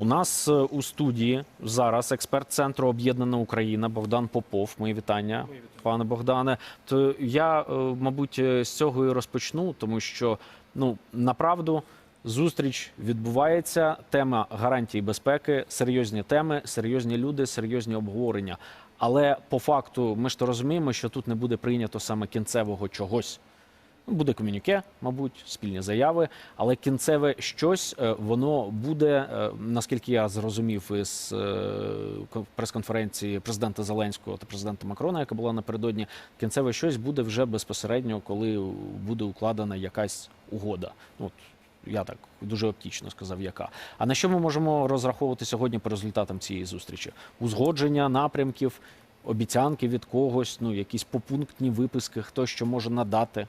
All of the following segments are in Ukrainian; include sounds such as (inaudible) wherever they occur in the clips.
У нас е, у студії зараз експерт центру Об'єднана Україна Богдан Попов. Мої вітання, пане Богдане. То я, е, мабуть, е, з цього і розпочну, тому що ну направду зустріч відбувається. Тема гарантії безпеки, серйозні теми, серйозні люди, серйозні обговорення. Але по факту ми ж то розуміємо, що тут не буде прийнято саме кінцевого чогось. Буде комюніке, мабуть, спільні заяви, але кінцеве щось е, воно буде, е, наскільки я зрозумів із е, ко- прес-конференції президента Зеленського та президента Макрона, яка була напередодні. Кінцеве щось буде вже безпосередньо, коли буде укладена якась угода. Ну, От я так дуже оптічно сказав, яка. А на що ми можемо розраховувати сьогодні по результатам цієї зустрічі? Узгодження напрямків, обіцянки від когось, ну якісь попунктні виписки, хто що може надати.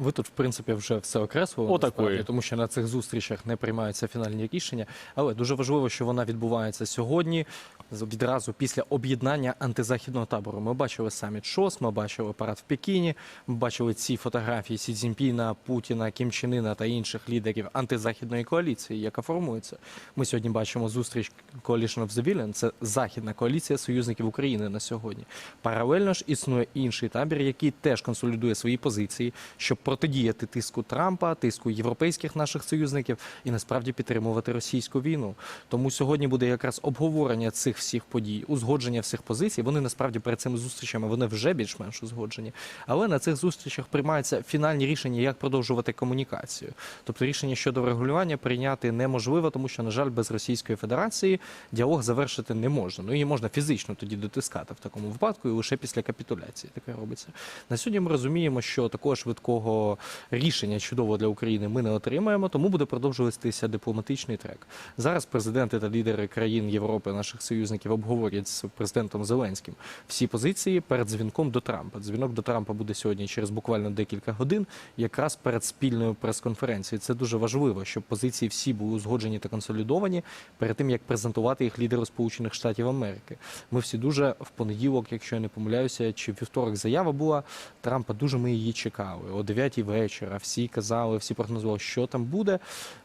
Ви тут, в принципі, вже все окреслили, насправді, тому що на цих зустрічах не приймаються фінальні рішення. Але дуже важливо, що вона відбувається сьогодні, відразу після об'єднання антизахідного табору. Ми бачили саміт ШОС, ми бачили парад в Пекіні, ми бачили ці фотографії Сі Цзіньпіна, Путіна, Кім Чен Іна та інших лідерів антизахідної коаліції, яка формується. Ми сьогодні бачимо зустріч Coalition of the Villain, це західна коаліція союзників України на сьогодні. Паралельно ж існує інший табір, який теж консолідує свої позиції, щоб протидіяти тиску Трампа, тиску європейських наших союзників і насправді підтримувати російську війну. Тому сьогодні буде якраз обговорення цих всіх подій, узгодження всіх позицій. Вони насправді перед цими зустрічами вони вже більш-менш узгоджені. Але на цих зустрічах приймаються фінальні рішення, як продовжувати комунікацію. Тобто рішення щодо регулювання прийняти неможливо, тому що, на жаль, без Російської Федерації діалог завершити не можна. Ну її можна фізично тоді дотискати в такому випадку, і лише після капітуляції таке робиться. На сьогодні ми розуміємо, що такого швидкого рішення чудового для України ми не отримаємо, тому буде продовжуватися дипломатичний трек. Зараз президенти та лідери країн Європи, наших союзників, обговорять з президентом Зеленським всі позиції перед дзвінком до Трампа. Дзвінок до Трампа буде сьогодні через буквально декілька годин, якраз перед спільною прес-конференцією. Це дуже важливо, щоб позиції всі були узгоджені та консолідовані перед тим, як презентувати їх лідеру Сполучених Штатів Америки. Ми всі дуже в понеділок, якщо я не помиляюся, чи вівторок заява була Трампа. Дуже ми її чекали. О 9 вечора всі казали, всі прогнозували, що там буде.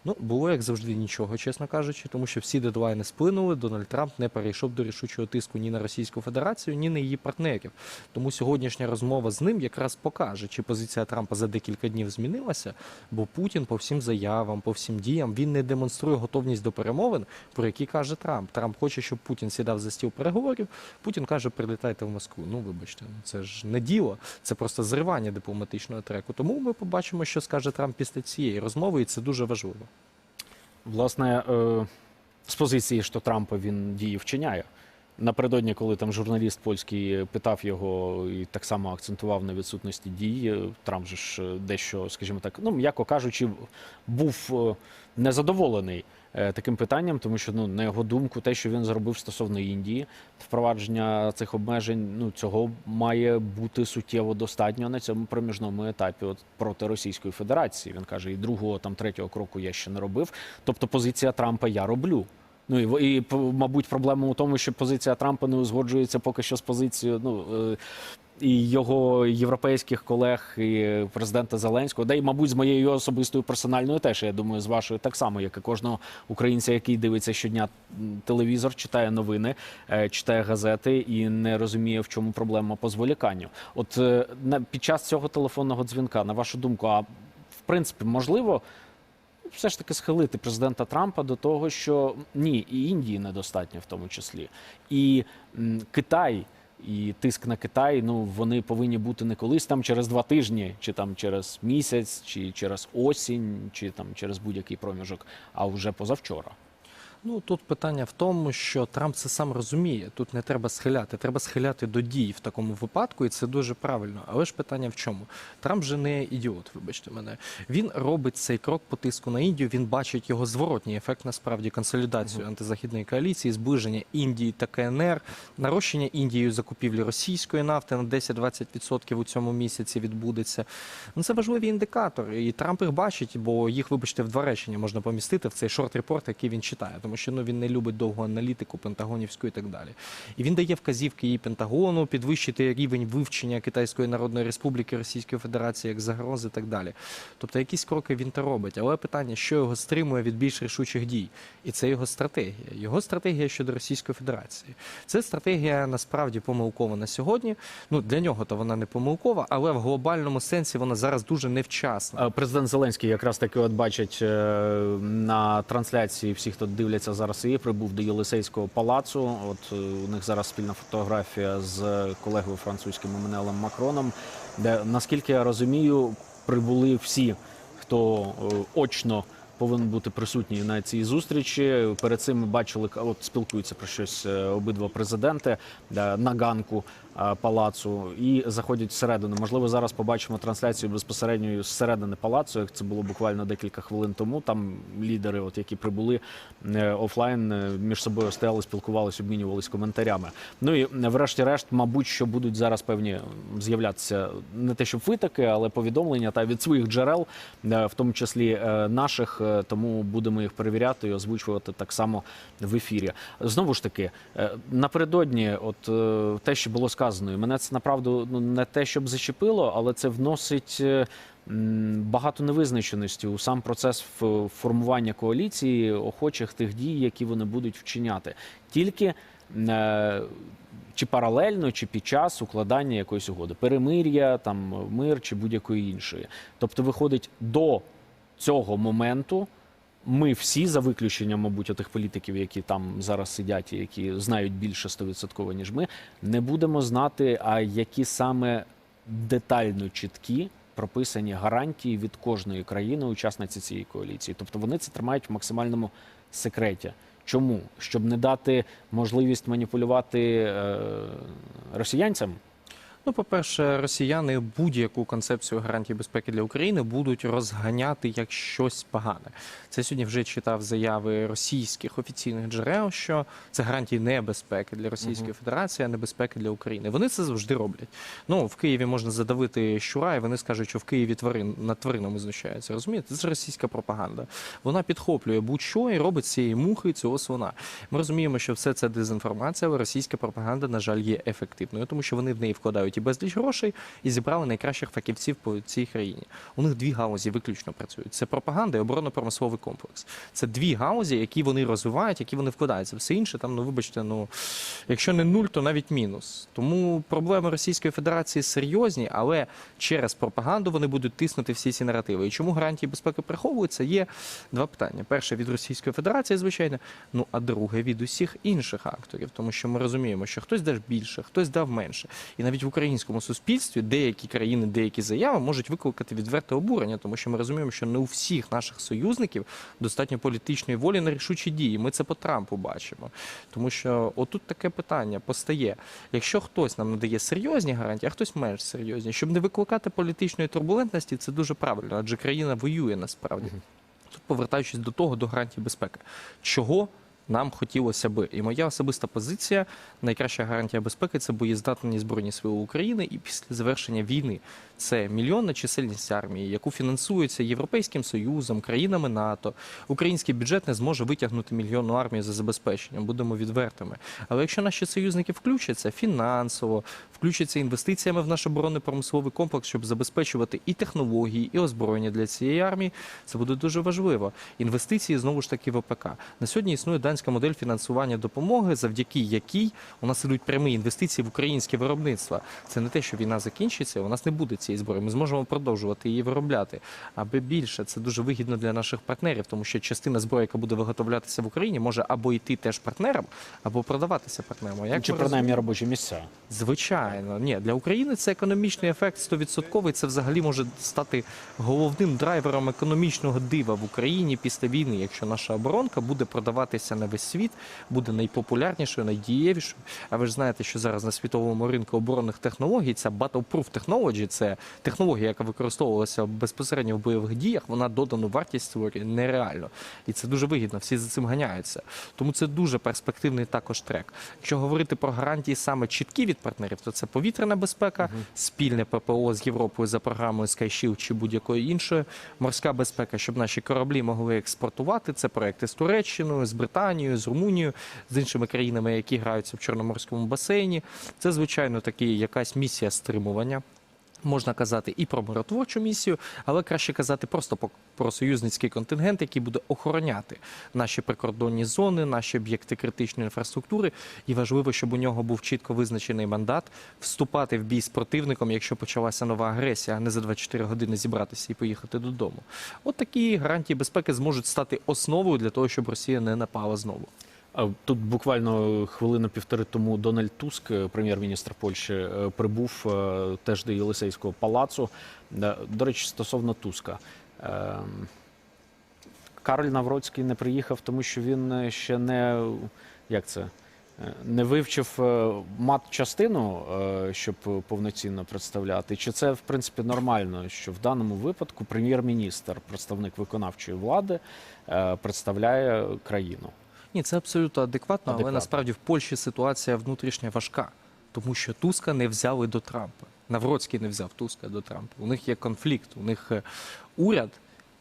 Ну було як завжди нічого, чесно кажучи, тому що всі дедлайни сплинули. Дональд Трамп не перейшов до рішучого тиску ні на Російську Федерацію, ні на її партнерів. Тому сьогоднішня розмова з ним якраз покаже, чи позиція Трампа за декілька днів змінилася, бо Путін по всім заявам, по всім діям він не демонструє готовність до перемовин, про які каже Трамп. Трамп хоче, щоб Путін сідав за стіл переговорів. Путін каже, прилітайте в Москву. Ну вибачте, ну це ж не діло, це просто зривання дипломатичного треку. Тому ми побачимо, що скаже Трамп після цієї розмови, і це дуже важливо. Власне, е, з позиції, що Трампа він дії вчиняє. Напередодні, коли там журналіст польський питав його і так само акцентував на відсутності дій, е, Трамп же ж е, дещо, скажімо так, ну м'яко кажучи, був е, незадоволений таким питанням, тому що ну на його думку, те, що він зробив стосовно Індії, впровадження цих обмежень, ну цього має бути суттєво достатньо на цьому проміжному етапі от проти Російської Федерації. Він каже, і другого там третього кроку я ще не робив. Тобто позиція Трампа я роблю. Ну і, і мабуть, проблема у тому, що позиція Трампа не узгоджується поки що з позицією ну, е, і його європейських колег, і президента Зеленського, да і, мабуть, з моєю особистою персональною теж. Я думаю, з вашою так само, як і кожного українця, який дивиться щодня телевізор, читає новини, е, читає газети і не розуміє, в чому проблема по зволіканню. От е, під час цього телефонного дзвінка, на вашу думку, а в принципі можливо все ж таки схилити президента Трампа до того, що ні, і Індії недостатньо в тому числі, і Китай. І тиск на Китай, ну вони повинні бути не колись там через два тижні, чи там через місяць, чи через осінь, чи там через будь-який проміжок, а вже позавчора. Ну тут питання в тому, що Трамп це сам розуміє. Тут не треба схиляти, треба схиляти до дій в такому випадку, і це дуже правильно. Але ж питання в чому? Трамп же не ідіот, вибачте мене. Він робить цей крок по тиску на Індію. Він бачить його зворотній ефект, насправді консолідацію антизахідної коаліції, зближення Індії та КНР, нарощення Індією закупівлі російської нафти на 10-20% у цьому місяці відбудеться. Ну це важливі індикатори, і Трамп їх бачить, бо їх, вибачте, в два речення можна помістити в цей шорт-репорт, який він читає. Тому тому що ну він не любить довгу аналітику пентагонівську і так далі. І він дає вказівки і Пентагону підвищити рівень вивчення Китайської Народної Республіки Російської Федерації як загрози і так далі. Тобто якісь кроки він та робить. Але питання, що його стримує від більш рішучих дій, і це його стратегія. Його стратегія щодо Російської Федерації. Це стратегія насправді помилкова на сьогодні. Ну для нього то вона не помилкова, але в глобальному сенсі вона зараз дуже невчасна. Е, Президент Зеленський якраз таки от бачить е, на трансляції всі, хто дивляться зараз її, прибув до Єлисейського палацу. От е, у них зараз спільна фотографія з колегою французьким Еммануелем Макроном, де наскільки я розумію, прибули всі, хто е, очно. Повинен бути присутній на цій зустрічі. Перед цим ми бачили, от спілкуються про щось е, обидва президенти на ганку палацу і заходять всередину. Можливо, зараз побачимо трансляцію безпосередньо з середини палацу, як це було буквально декілька хвилин тому. Там лідери, от які прибули е, офлайн, е, між собою стояли, спілкувалися, обмінювалися коментарями. Ну і е, врешті-решт, мабуть, що будуть зараз певні з'являтися не те, щоб витоки, але повідомлення та від своїх джерел, е, в тому числі е, наших. е, Тому будемо їх перевіряти і озвучувати так само в ефірі. Знову ж таки, е, напередодні, от е, те, що було сказано, і мене це направду ну не те, щоб зачепило, але це вносить. е, Багато невизначеності у сам процес формування коаліції, охочих тих дій, які вони будуть вчиняти, тільки е, чи паралельно, чи під час укладання якоїсь угоди, перемир'я, там мир чи будь-якої іншої. Тобто, виходить до цього моменту. Ми всі, за виключенням, мабуть, тих політиків, які там зараз сидять і які знають більше 100%, ніж ми, не будемо знати, а які саме детально чіткі прописані гарантії від кожної країни, учасниці цієї коаліції. Тобто вони це тримають в максимальному секреті. Чому? Щоб не дати можливість маніпулювати е, росіянцям? Ну, по-перше, росіяни будь-яку концепцію гарантій безпеки для України будуть розганяти як щось погане. Це сьогодні вже читав заяви російських офіційних джерел, що це гарантії небезпеки для Російської Федерації, а небезпеки для України. Вони це завжди роблять. Ну в Києві можна задавити щура, і вони скажуть, що в Києві тварин над тваринами знущаються. Розумієте? Це російська пропаганда. Вона підхоплює будь-що і робить цієї мухи цього слона. Ми розуміємо, що все це дезінформація, але російська пропаганда, на жаль, є ефективною, тому що вони в неї вкладають і безліч грошей і зібрали найкращих фахівців по цій країні. У них дві галузі виключно працюють: це пропаганда і оборонно-промисловий комплекс. Це дві галузі, які вони розвивають, які вони вкладаються. Все інше там, ну вибачте, ну якщо не нуль, то навіть мінус. Тому проблеми Російської Федерації серйозні, але через пропаганду вони будуть тиснути всі ці наративи. І чому гарантії безпеки приховуються? Є два питання: перше від Російської Федерації, звичайно, ну а друге від усіх інших акторів, тому що ми розуміємо, що хтось дав більше, хтось дав менше, і навіть в українському суспільстві деякі країни, деякі заяви можуть викликати відверте обурення, тому що ми розуміємо, що не у всіх наших союзників достатньо політичної волі на рішучі дії. Ми це по Трампу бачимо. Тому що отут таке питання постає: якщо хтось нам надає серйозні гарантії, а хтось менш серйозні, щоб не викликати політичної турбулентності, це дуже правильно, адже країна воює насправді. Тут повертаючись до того, до гарантій безпеки, чого нам хотілося би. І моя особиста позиція: найкраща гарантія безпеки це боєздатні збройні сили України і після завершення війни. Це мільйонна чисельність армії, яку фінансується Європейським Союзом, країнами НАТО. Український бюджет не зможе витягнути мільйонну армію за забезпеченням, будемо відвертими. Але якщо наші союзники включаться фінансово, включаться інвестиціями в наш оборонний промисловий комплекс, щоб забезпечувати і технології, і озброєння для цієї армії, це буде дуже важливо. Інвестиції знову ж таки в ОПК. На сьогодні існує данська модель фінансування допомоги, завдяки якій у нас ідуть прямі інвестиції в українське виробництво. Це не те, що війна закінчиться, у нас не буде цієї зброї. Ми зможемо продовжувати її виробляти. Аби більше це дуже вигідно для наших партнерів, тому що частина зброї, яка буде виготовлятися в Україні, може або йти теж партнерам, або продаватися партнерам. Як чи ми принаймні робочі місця? Звичайно, ні, для України це економічний ефект 100%. Це взагалі може стати головним драйвером економічного дива в Україні після війни. Якщо наша оборонка буде продаватися на весь світ, буде найпопулярнішою, найдієвішою. А ви ж знаєте, що зараз на світовому ринку оборонних технологій ця Battleproof Technology, це технологія, яка використовувалася безпосередньо в бойових діях. Вона додану вартість створює нереально, і це дуже вигідно. Всі за цим ганяються. Тому це дуже перспективний також трек. Якщо говорити про гарантії саме чіткі від партнерів, то це повітряна безпека, спільне ППО з Європою за програмою SkyShield чи будь-якою іншою, морська безпека, щоб наші кораблі могли експортувати. Це проекти з Туреччиною, з Британією. З Румунією, з іншими країнами, які граються в Чорноморському басейні. Це, звичайно, таки якась місія стримування. Можна казати і про миротворчу місію, але краще казати просто про союзницький контингент, який буде охороняти наші прикордонні зони, наші об'єкти критичної інфраструктури. І важливо, щоб у нього був чітко визначений мандат вступати в бій з противником, якщо почалася нова агресія, а не за 24 години зібратися і поїхати додому. От такі гарантії безпеки зможуть стати основою для того, щоб Росія не напала знову. Тут буквально хвилину-півтори тому Дональд Туск, е, прем'єр-міністр Польщі, е, прибув е, теж до Єлисейського палацу. До речі, стосовно Туска. Кароль Навроцький не приїхав, тому що він ще не як це. Не вивчив мат-частину, е, щоб повноцінно представляти. Чи це в принципі нормально, що в даному випадку прем'єр-міністр, представник виконавчої влади, представляє країну? Ні, це абсолютно адекватно, але насправді в Польщі ситуація внутрішня важка, тому що Туска не взяли до Трампа. Навроцький не взяв Туска до Трампа. У них є конфлікт, у них е, уряд.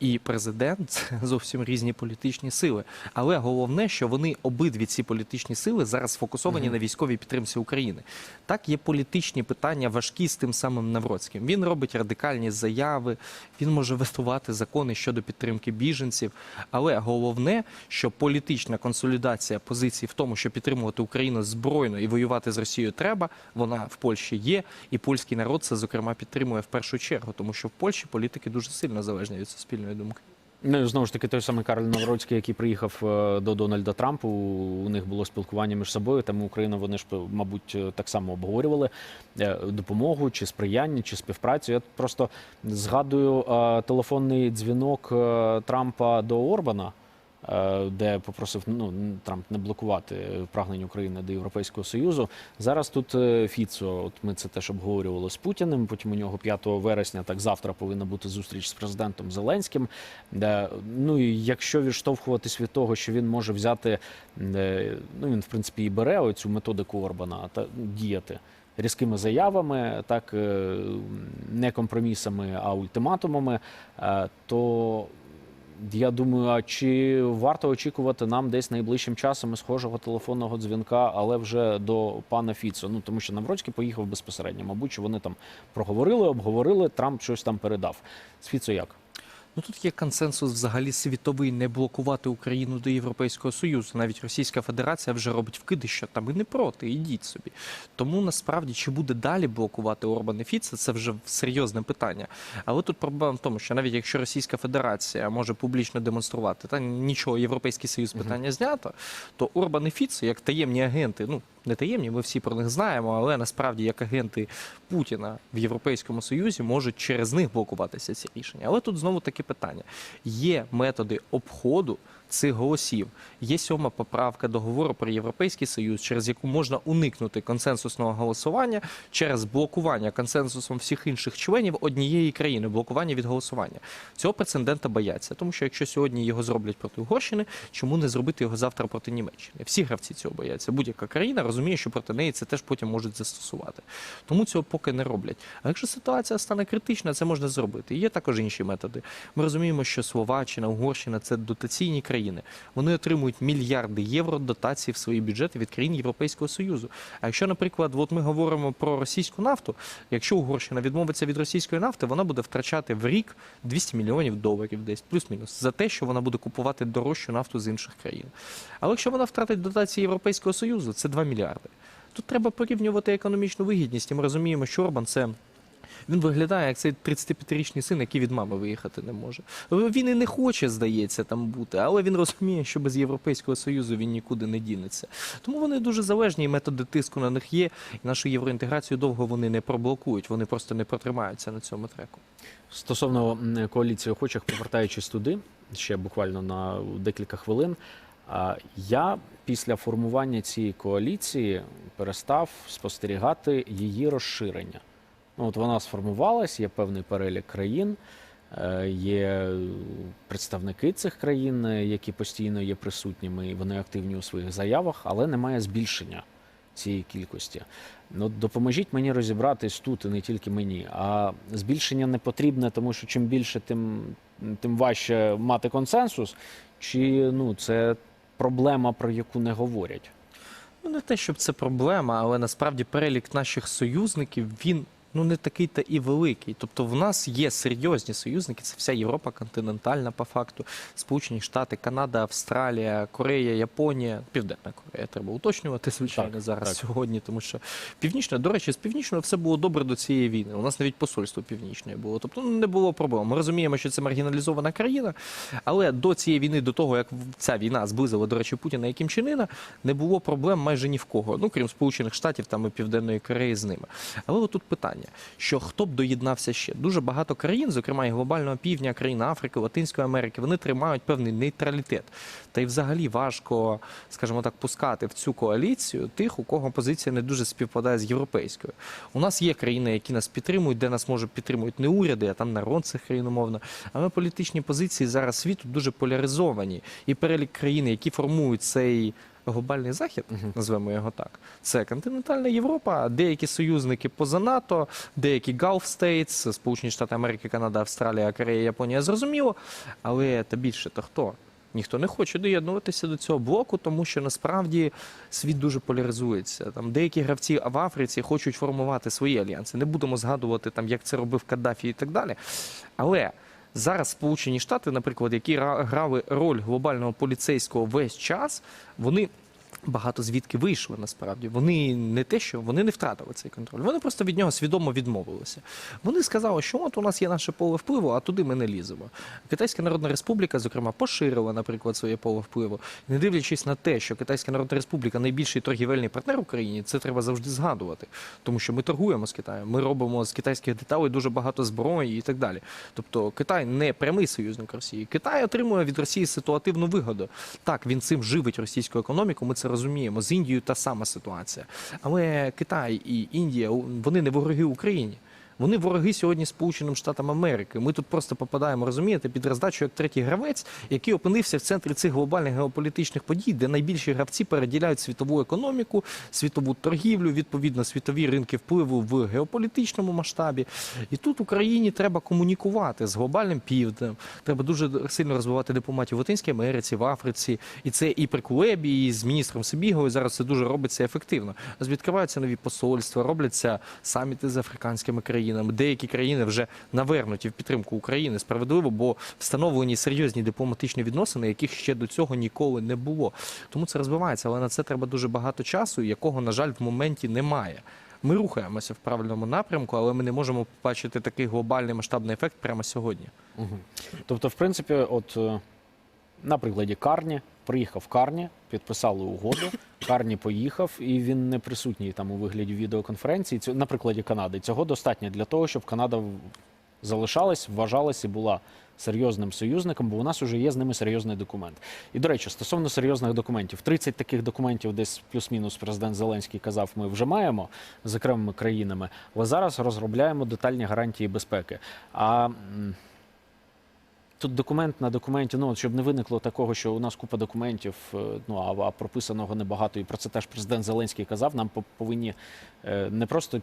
І президент це (laughs) зовсім різні політичні сили. Але головне, що вони обидві ці політичні сили зараз сфокусовані на військовій підтримці України. Так, є політичні питання важкі з тим самим Навроцьким. Він робить радикальні заяви, він може ветувати закони щодо підтримки біженців. Але головне, що політична консолідація позицій в тому, що підтримувати Україну збройно і воювати з Росією треба, вона в Польщі є, і польський народ це зокрема підтримує в першу чергу, тому що в Польщі політики дуже сильно залежні від суспільної думки. Ну, знову ж таки, той самий Карл Навроцький, який приїхав е, до Дональда Трампу, у них було спілкування між собою. Тому Україну вони ж, мабуть, е, так само обговорювали е, допомогу чи сприяння, чи співпрацю. Я просто згадую телефонний дзвінок Трампа до Орбана. Е, Де попросив ну Трамп не блокувати прагнення України до Європейського союзу. Зараз тут е, Фіцо, от ми це теж обговорювали з Путіним. Потім у нього 5 вересня, так завтра повинна бути зустріч з президентом Зеленським. Ну і якщо відштовхуватись від того, що він може взяти, ну він в принципі і бере оцю методику Орбана та діяти різкими заявами, так е, не компромісами, а ультиматумами, то я думаю, а чи варто очікувати нам десь найближчим часом схожого телефонного дзвінка, але вже до пана Фіцо? Ну тому що Навроцький поїхав безпосередньо. Мабуть, вони там проговорили, обговорили, Трамп щось там передав. З Фіцо як? Ну тут є консенсус взагалі світовий не блокувати Україну до Європейського Союзу. Навіть Російська Федерація вже робить вкиди, що там і не проти, ідіть собі. Тому насправді чи буде далі блокувати Орбан і Фіце, це вже серйозне питання. Але тут проблема в тому, що навіть якщо Російська Федерація може публічно демонструвати, та нічого, Європейський Союз питання знято, то Орбан і Фіце, як таємні агенти, ну не таємні, ми всі про них знаємо, але насправді як агенти Путіна в Європейському Союзі можуть через них блокуватися ці рішення. Але тут знову таке питання: є методи обходу цих голосів. Є сьома поправка договору про європейський союз, через яку можна уникнути консенсусного голосування через блокування консенсусом всіх інших членів однієї країни, блокування від голосування. Цього прецедента бояться, тому що якщо сьогодні його зроблять проти Угорщини, чому не зробити його завтра проти Німеччини? Всі гравці цього бояться. Будь-яка країна розуміє, що проти неї це теж потім можуть застосувати. Тому цього поки не роблять. А якщо ситуація стане критична, це можна зробити. Є також інші методи. Ми розуміємо, що Словаччина, Угорщина це дотаційні країни. Вони отримують мільярди євро дотацій в свої бюджети від країн Європейського Союзу. А якщо, наприклад, от ми говоримо про російську нафту, якщо Угорщина відмовиться від російської нафти, вона буде втрачати в рік 200 мільйонів доларів, десь плюс-мінус, за те, що вона буде купувати дорожчу нафту з інших країн. Але якщо вона втратить дотації Європейського Союзу, це 2 мільярди. Тут треба порівнювати економічну вигідність. І ми розуміємо, що Орбан це. Він виглядає як цей 35-річний син, який від мами виїхати не може. Він і не хоче, здається, там бути, але він розуміє, що без Європейського Союзу він нікуди не дінеться. Тому вони дуже залежні, і методи тиску на них є. І нашу євроінтеграцію довго вони не проблокують, вони просто не протримаються на цьому треку. Стосовно коаліції охочих, повертаючись туди, ще буквально на декілька хвилин. Я після формування цієї коаліції перестав спостерігати її розширення. Ну, от вона сформувалась, є певний перелік країн, е, є представники цих країн, е, які постійно є присутніми, і вони активні у своїх заявах, але немає збільшення цієї кількості. Ну, допоможіть мені розібратись тут, і не тільки мені. А збільшення не потрібне, тому що чим більше, тим, тим важче мати консенсус. Чи ну це проблема, про яку не говорять. Ну, не те, щоб це проблема, але насправді перелік наших союзників він ну не такий та і великий. Тобто, в нас є серйозні союзники. Це вся Європа континентальна, по факту, Сполучені Штати, Канада, Австралія, Корея, Японія, Південна Корея. Треба уточнювати, звичайно, Так, зараз так. сьогодні, тому що північна, до речі, з північною все було добре до цієї війни. У нас навіть посольство північне було. Тобто ну, не було проблем. Ми розуміємо, що це маргіналізована країна, але до цієї війни, до того як ця війна зблизила, до речі, Путіна і Кім Чен Іна, не було проблем майже ні в кого. Ну крім Сполучених Штатів там і Південної Кореї з ними. Але отут питання, що хто б доєднався ще? Дуже багато країн, зокрема і глобального півдня, країн Африки, Латинської Америки, вони тримають певний нейтралітет. Та й взагалі важко, скажімо так, пускати в цю коаліцію тих, у кого позиція не дуже співпадає з європейською. У нас є країни, які нас підтримують, де нас може підтримують не уряди, а там народ цих країн умовно. Але політичні позиції зараз світу дуже поляризовані. І перелік країн, які формують цей глобальний захід, назвемо його так. Це континентальна Європа, деякі союзники поза НАТО, деякі Gulf States, Сполучені Штати Америки, Канада, Австралія, Корея, Японія, зрозуміло. Але та більше то хто? Ніхто не хоче доєднуватися до цього блоку, тому що насправді світ дуже поляризується. Там деякі гравці в Африці хочуть формувати свої альянси. Не будемо згадувати там, як це робив Каддафі і так далі. Але зараз Сполучені Штати, наприклад, які ра- грали роль глобального поліцейського весь час, вони. Багато звідки вийшли насправді. Вони не те, що вони не втратили цей контроль. Вони просто від нього свідомо відмовилися. Вони сказали, що от у нас є наше поле впливу, а туди ми не ліземо. Китайська Народна Республіка, зокрема, поширила, наприклад, своє поле впливу. Не дивлячись на те, що Китайська Народна Республіка найбільший торгівельний партнер Україні, це треба завжди згадувати. Тому що ми торгуємо з Китаєм, ми робимо з китайських деталей дуже багато зброї і так далі. Тобто Китай не прямий союзник Росії. Китай отримує від Росії ситуативну вигоду. Так, він цим живить російську економіку. Ми це розуміємо. З Індією та сама ситуація. Але Китай і Індія вони не вороги Україні. Вони вороги сьогодні Сполученим Штатам Америки. Ми тут просто попадаємо, розумієте, під роздачу як третій гравець, який опинився в центрі цих глобальних геополітичних подій, де найбільші гравці переділяють світову економіку, світову торгівлю, відповідно світові ринки впливу в геополітичному масштабі. І тут Україні треба комунікувати з глобальним півднем. Треба дуже сильно розвивати дипломатію в Латинській Америці, в Африці. І це і при Кулебі, і з міністром Сибіговою зараз це дуже робиться ефективно. Відкриваються нові посольства, робляться саміти з африканськими країнами. Деякі країни вже навернуті в підтримку України справедливо, бо встановлені серйозні дипломатичні відносини, яких ще до цього ніколи не було. Тому це розвивається, але на це треба дуже багато часу, якого, на жаль, в моменті немає. Ми рухаємося в правильному напрямку, але ми не можемо побачити такий глобальний масштабний ефект прямо сьогодні. Угу. Тобто, в принципі, от е, на прикладі Карні, приїхав Карні, підписали угоду. Карні поїхав, і він не присутній там у вигляді відеоконференції. Цю- на прикладі Канади. Цього достатньо для того, щоб Канада залишалась, вважалась і була серйозним союзником, бо у нас вже є з ними серйозний документ. І до речі, стосовно серйозних документів, 30 таких документів, десь плюс-мінус президент Зеленський казав, ми вже маємо з окремими країнами, але зараз розробляємо детальні гарантії безпеки. А Тут документ на документі, ну щоб не виникло такого, що у нас купа документів, е, ну а, прописаного небагато. І про це теж президент Зеленський казав. Нам повинні е, не просто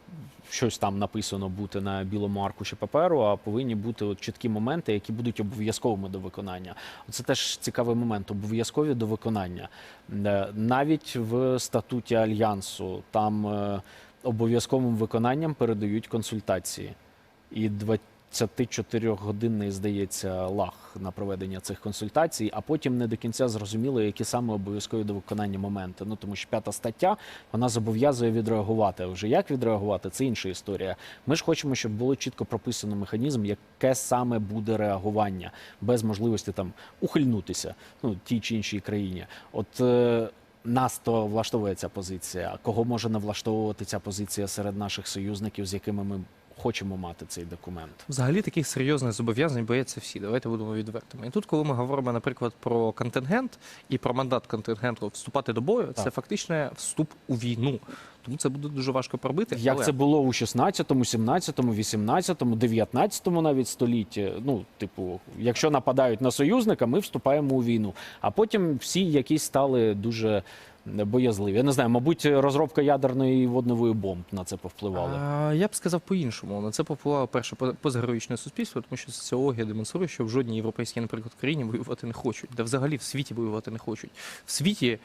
щось там написано бути на білому аркуші паперу, а повинні бути от чіткі моменти, які будуть обов'язковими до виконання. Це теж цікавий момент. Обов'язкові до виконання. Е, Навіть в статуті альянсу там обов'язковим виконанням передають консультації. І 24-годинний, здається, лаг на проведення цих консультацій, а потім не до кінця зрозуміло, які саме обов'язкові до виконання моменти. Ну тому що п'ята стаття вона зобов'язує відреагувати. А Вже як відреагувати, це інша історія. Ми ж хочемо, щоб було чітко прописано механізм, яке саме буде реагування, без можливості там ухильнутися ну тій чи іншій країні. От е, нас то влаштовує ця позиція. Кого може не влаштовувати ця позиція серед наших союзників, з якими ми хочемо мати цей документ? Взагалі таких серйозних зобов'язань бояться всі. Давайте будемо відвертими. І тут, коли ми говоримо, наприклад, про контингент і про мандат контингенту вступати до бою, це фактично вступ у війну. Тому це буде дуже важко пробити. Як але... це було у 16-му, 17-му, 18-му, 19-му навіть столітті. Ну, типу, якщо нападають на союзника, ми вступаємо у війну. А потім всі якісь стали дуже боязливі. Я не знаю, мабуть, розробка ядерної і воднової бомб на це повпливала. Я б сказав по-іншому. На це повпливало перше по- постгероїчне суспільство, тому що соціологія демонструє, що в жодній європейській, наприклад, країні воювати не хочуть, де взагалі в світі воювати не хочуть. В світі,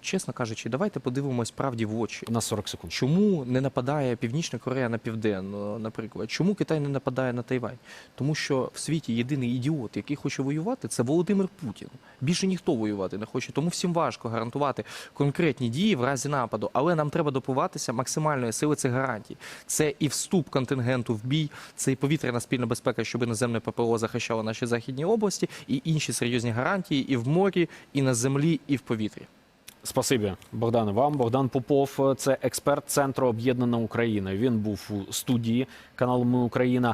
чесно кажучи, давайте подивимось правді в очі. На 40 секунд. Чому не нападає Північна Корея на Південну, наприклад? Чому Китай не нападає на Тайвань? Тому що в світі єдиний ідіот, який хоче воювати, це Володимир Путін. Більше ніхто воювати не хоче. Тому всім важко гарантувати конкретні дії в разі нападу. Але нам треба допиватися максимальної сили цих гарантій. Це і вступ контингенту в бій, це і повітряна спільна безпека, щоб іноземне ППО захищало наші західні області, і інші серйозні гарантії і в морі, і на землі, і в повітрі. Спасибі, Богдане. Вам Богдан Попов, це експерт Центру Об'єднана Україна. Він був у студії каналу Ми Україна.